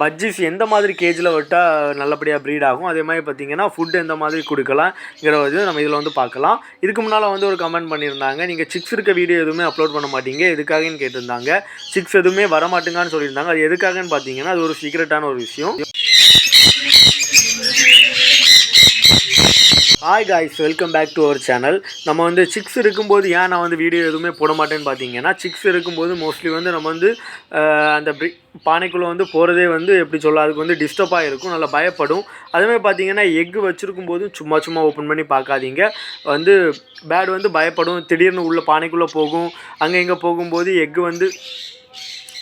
Budgies எந்த மாதிரி கேஜில் விட்டால் நல்லபடியாக ப்ரீட் ஆகும்? அதே மாதிரி பார்த்தீங்கன்னா ஃபுட் எந்த மாதிரி கொடுக்கலாம்ங்கிற இது நம்ம இதில் வந்து பார்க்கலாம். இதுக்கு முன்னால் வந்து ஒரு கமெண்ட் பண்ணியிருந்தாங்க. நீங்கள் சிக்ஸ் இருக்க வீடியோ எதுவுமே அப்லோட் பண்ண மாட்டீங்க. எதுக்காகன்னு கேட்டிருந்தாங்க. சிக்ஸ் எதுவுமே வரமாட்டேங்கான்னு சொல்லியிருந்தாங்க. அது எதுக்காகன்னு பார்த்தீங்கன்னா அது ஒரு சீக்ரெட்டான ஒரு விஷயம். Hi guys welcome back to our channel நம்ம வந்து சிக்ஸ் இருக்கும்போது ஏன் நான் வந்து வீடியோ எதுவுமே போட மாட்டேன்னு பார்த்தீங்கன்னா சிக்ஸ் இருக்கும்போது மோஸ்ட்லி வந்து நம்ம வந்து அந்த பானைக்குள்ளே வந்து போகிறதே வந்து எப்படி சொல்ல அதுக்கு வந்து டிஸ்டர்பாக இருக்கும் நல்லா பயப்படும். அதுமாதிரி பார்த்தீங்கன்னா எக்கு வச்சுருக்கும் போதும் சும்மா சும்மா ஓப்பன் பண்ணி பார்க்காதீங்க. வந்து பேட் வந்து பயப்படும். திடீர்னு உள்ள பானைக்குள்ளே போகும். அங்கே இங்கே போகும்போது எக்கு வந்து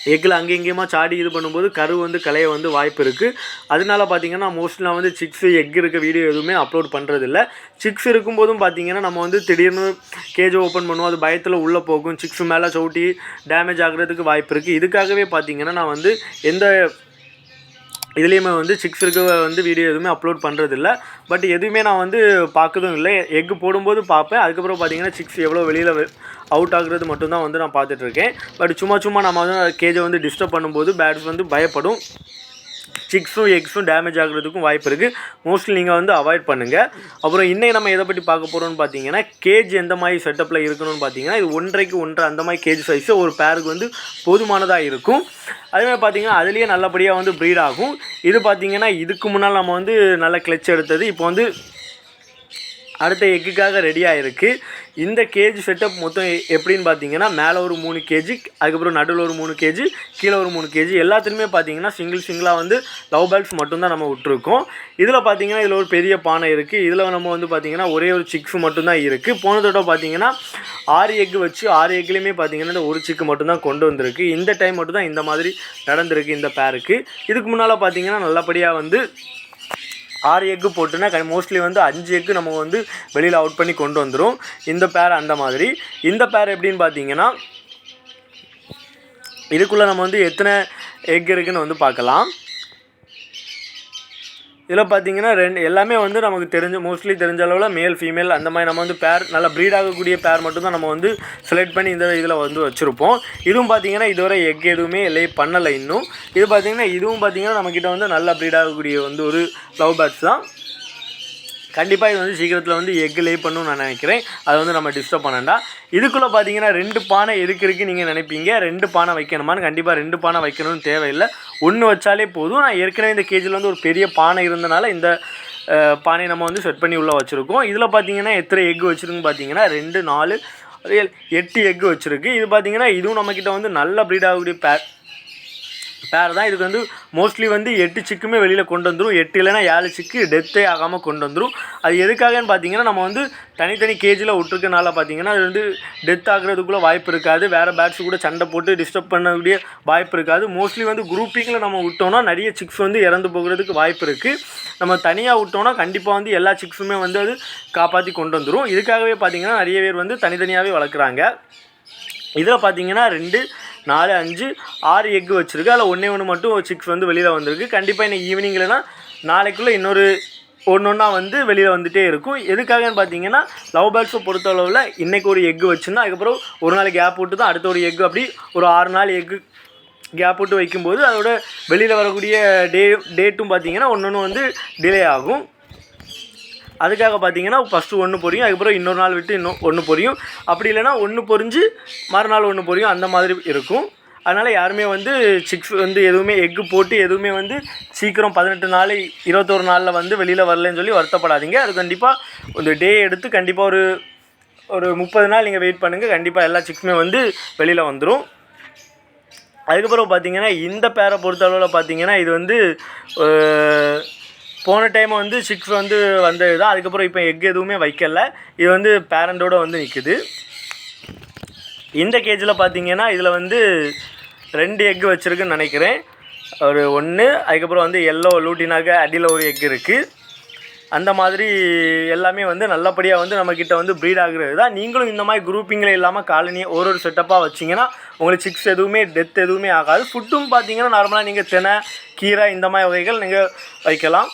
எக்கில் அங்கே இங்கேயுமா சாடி இது பண்ணும்போது கரு வந்து கலைய வந்து வாய்ப்பு இருக்குது அதனால பார்த்தீங்கன்னா மோஸ்ட்லி நான் வந்து சிக்ஸு எக் இருக்க வீடியோ எதுவுமே அப்லோட் பண்ணுறதில்ல சிக்ஸ் இருக்கும்போதும் பார்த்தீங்கன்னா நம்ம வந்து திடீர்னு கேஜ் ஓப்பன் பண்ணுவோம் அது பயத்தில் உள்ளே போகும். சிக்ஸ் மேலே சவுட்டி டேமேஜ் ஆகுறதுக்கு வாய்ப்பு இருக்குது இதுக்காகவே பார்த்தீங்கன்னா நான் வந்து எந்த இதுலேயுமே வந்து சிக்ஸ் இருக்க வந்து வீடியோ எதுவுமே அப்லோட் பண்ணுறதில்ல பட் எதுவுமே நான் வந்து பார்க்கறதும் இல்லை. எக் போடும்போது பார்ப்பேன். அதுக்கப்புறம் பார்த்தீங்கன்னா சிக்ஸ் எவ்வளோ வெளியில் அவுட் ஆகுறது மட்டும்தான் வந்து நான் பார்த்துட்ருக்கேன் பட் சும்மா சும்மா நம்ம வந்து கேஜை வந்து டிஸ்டர்ப் பண்ணும்போது பேட்ஸ் வந்து பயப்படும். சிக்ஸும் எக்ஸும் டேமேஜ் ஆகுறதுக்கும் வாய்ப்பு இருக்குது மோஸ்ட்லி நீங்கள் வந்து அவாய்ட் பண்ணுங்கள் அப்புறம் இன்றைக்கி நம்ம எதை பற்றி பார்க்க போகிறோம்னு பார்த்தீங்கன்னா கேஜ் எந்த மாதிரி செட்டப்பில் இருக்கணும்னு பார்த்தீங்கன்னா இது ஒன்றரைக்கு ஒன்றரை அந்த மாதிரி கேஜ் சைஸு ஒரு பேருக்கு வந்து போதுமானதாக இருக்கும். அதே மாதிரி பார்த்தீங்கன்னா அதுலேயே நல்லபடியாக வந்து ப்ரீட் ஆகும். இது பார்த்தீங்கன்னா இதுக்கு முன்னால் நம்ம வந்து நல்ல கிளச் எடுத்தது. இப்போ வந்து அடுத்த எக்குக்காக ரெடியாக இருக்குது இந்த கேஜ் செட்டப் மொத்தம் எ- எப்படின்னு பார்த்தீங்கன்னா மேலே ஒரு மூணு கேஜி அதுக்கப்புறம் நடுவில் ஒரு மூணு கேஜி கீழே ஒரு மூணு கேஜி எல்லாத்துலேயுமே பார்த்தீங்கன்னா சிங்கிள் சிங்கிளாக வந்து லவ் பேக்ஸ் மட்டும்தான் நம்ம விட்டுருக்கோம். இதில் பார்த்தீங்கன்னா இதில் ஒரு பெரிய பானை இருக்குது இதில் நம்ம வந்து பார்த்தீங்கன்னா ஒரே ஒரு சிக்ஸ் மட்டும்தான் இருக்குது போன தடவை பார்த்தீங்கன்னா ஆறு எக்கு வச்சு ஆறு எக்குலேயுமே பார்த்தீங்கன்னா இந்த ஒரு சிக்கு மட்டும்தான் கொண்டு வந்திருக்கு. இந்த டைம் மட்டும்தான் இந்த மாதிரி நடந்திருக்கு இந்த பேருக்கு இதுக்கு முன்னால் பார்த்தீங்கன்னா நல்லபடியாக வந்து ஆறு எக்கு போட்டுனா மோஸ்ட்லி வந்து அஞ்சு எக்கு நம்ம வந்து வெளியில் அவுட் பண்ணி கொண்டு வந்துடும் இந்த பேர் அந்த மாதிரி. இந்த பேர் எப்படின்னு பார்த்தீங்கன்னா இதுக்குள்ளே நம்ம வந்து எத்தனை எக் இருக்குதுன்னு வந்து பார்க்கலாம். இதில் பார்த்தீங்கன்னா ரெண்டு எல்லாமே வந்து நமக்கு தெரிஞ்ச மோஸ்ட்லி தெரிஞ்ச அளவில் மேல் ஃபீமேல் அந்த மாதிரி நம்ம வந்து பேர் நல்லா ப்ரீட் ஆகக்கூடிய பேர் மட்டும்தான் நம்ம வந்து செலக்ட் பண்ணி இந்த இதில் வந்து வச்சுருப்போம். இதுவும் பார்த்தீங்கன்னா இதுவரை எக் எதுவுமே லே பண்ணலை இன்னும். இது பார்த்தீங்கன்னா இதுவும் பார்த்தீங்கன்னா நம்மக்கிட்ட வந்து நல்லா ப்ரீட் ஆகக்கூடிய வந்து ஒரு லவ் பேர்ட்ஸ் தான். கண்டிப்பாக இது வந்து சீக்கிரத்தில் வந்து எக் லே பண்ணணும்னு நான் நினைக்கிறேன். அதை வந்து நம்ம டிஸ்டர்ப் பண்ணண்டா இதுக்குள்ளே பார்த்தீங்கன்னா ரெண்டு பானை எதுக்கு இருக்குது நீங்கள் நினைப்பீங்க? ரெண்டு பானை வைக்கணுமான்னு கண்டிப்பாக ரெண்டு பானை வைக்கணும்னு தேவையில்லை. ஒன்று வச்சாலே போதும். நான் ஏற்கனவே இந்த கேஜில் வந்து ஒரு பெரிய பானை இருந்தனால இந்த பானையை நம்ம வந்து செட் பண்ணி உள்ளே வச்சுருக்கோம். இதில் பார்த்தீங்கன்னா எத்தனை எக் வச்சுருக்குன்னு பார்த்தீங்கன்னா ரெண்டு நாலு எட்டு எக் வச்சுருக்கு. இது பார்த்தீங்கன்னா இதுவும் நம்மக்கிட்ட வந்து நல்ல ப்ரீடாகக்கூடிய பே வேறு தான். இதுக்கு வந்து மோஸ்ட்லி வந்து எட்டு சிக்குமே வெளியில் கொண்டு வந்துடும் எட்டு இல்லைன்னா ஏழு சிக்கு டெத்தே ஆகாமல் கொண்டு வந்துடும் அது எதுக்காகன்னு பார்த்தீங்கன்னா நம்ம வந்து தனித்தனி கேஜில் விட்டுருக்கனால பார்த்தீங்கன்னா அது வந்து டெத் ஆகிறதுக்குள்ளே வாய்ப்பு இருக்காது. வேறு பேட்ஸ் கூட சண்டை போட்டு டிஸ்டர்ப் பண்ணக்கூடிய வாய்ப்பு இருக்காது. மோஸ்ட்லி வந்து குரூப்பிங்கில் நம்ம விட்டோம்னா நிறைய சிக்ஸ் வந்து இறந்து போகிறதுக்கு வாய்ப்பு இருக்குது நம்ம தனியாக விட்டோம்னா கண்டிப்பாக வந்து எல்லா சிக்ஸுமே வந்து அது காப்பாற்றி கொண்டு வந்துடும் இதுக்காகவே பார்த்தீங்கன்னா நிறைய பேர் வந்து தனித்தனியாகவே வளர்க்குறாங்க. இதில் பார்த்தீங்கன்னா ரெண்டு நாலு அஞ்சு ஆறு எக்கு வச்சுருக்கு. அதில் ஒன்றே ஒன்று மட்டும் சிக்ஸ் வந்து வெளியில் வந்திருக்கு. கண்டிப்பாக இன்னைக்கு ஈவினிங்லன்னா நாளைக்குள்ளே இன்னொரு ஒன்று ஒன்றா வந்து வெளியில் வந்துகிட்டே இருக்கும். எதுக்காகன்னு பார்த்தீங்கன்னா லவ் பேர்ட்ஸை பொறுத்தளவில் இன்றைக்கி ஒரு எக்கு வச்சுருந்தா அதுக்கப்புறம் ஒரு நாள் கேப் விட்டு தான் அடுத்த ஒரு எக்கு அப்படி ஒரு ஆறு நாள் எக்கு கேப் விட்டு வைக்கும்போது அதோட வெளியில் வரக்கூடிய டே டேட்டும் பார்த்தீங்கன்னா ஒன்று ஒன்று வந்து டிலே ஆகும். அதுக்காக பார்த்தீங்கன்னா ஃபஸ்ட்டு ஒன்று பொரியும் அதுக்கப்புறம் இன்னொரு நாள் விட்டு இன்னும் ஒன்று பொரியும். அப்படி இல்லைன்னா ஒன்று பொரிஞ்சு மறுநாள் ஒன்று பொரியும். அந்த மாதிரி இருக்கும். அதனால் யாருமே வந்து சிக்ஸ் வந்து எதுவுமே எக்கு போட்டு எதுவுமே வந்து சீக்கிரம் பதினெட்டு நாள் இருபத்தொரு நாளில் வந்து வெளியில் வரலன்னு சொல்லி வருத்தப்படாதீங்க. அது கண்டிப்பாக ஒரு டே எடுத்து கண்டிப்பாக ஒரு ஒரு முப்பது நாள் நீங்கள் வெயிட் பண்ணுங்கள் கண்டிப்பாக எல்லா சிக்ஸுமே வந்து வெளியில் வந்துடும் அதுக்கப்புறம் பார்த்தீங்கன்னா இந்த பேரை பொறுத்தளவில் பார்த்தீங்கன்னா இது வந்து போன டைம் வந்து சிக்ஸ் வந்து வந்தது தான் அதுக்கப்புறம் இப்போ எக் எதுவுமே வைக்கல. இது வந்து பேரண்டோட வந்து நிற்குது இந்த கேஜில் பார்த்தீங்கன்னா இதில் வந்து ரெண்டு எக் வச்சுருக்குன்னு நினைக்கிறேன். ஒரு ஒன்று அதுக்கப்புறம் வந்து எல்லோ லூட்டினாக்க அடியில் ஒரு எக் இருக்குது அந்த மாதிரி எல்லாமே வந்து நல்லபடியாக வந்து நம்மக்கிட்ட வந்து ப்ரீட் ஆகுறது தான் நீங்களும் இந்த மாதிரி குரூப்பிங்கில் இல்லாமல் காலனியை ஒரு ஒரு செட்டப்பாக வச்சிங்கன்னா உங்களுக்கு சிக்ஸ் எதுவுமே டெத் எதுவுமே ஆகாது. ஃபுட்டும் பார்த்தீங்கன்னா நார்மலாக நீங்கள் தினை கீரை இந்த மாதிரி வகைகள் நீங்கள் வைக்கலாம்.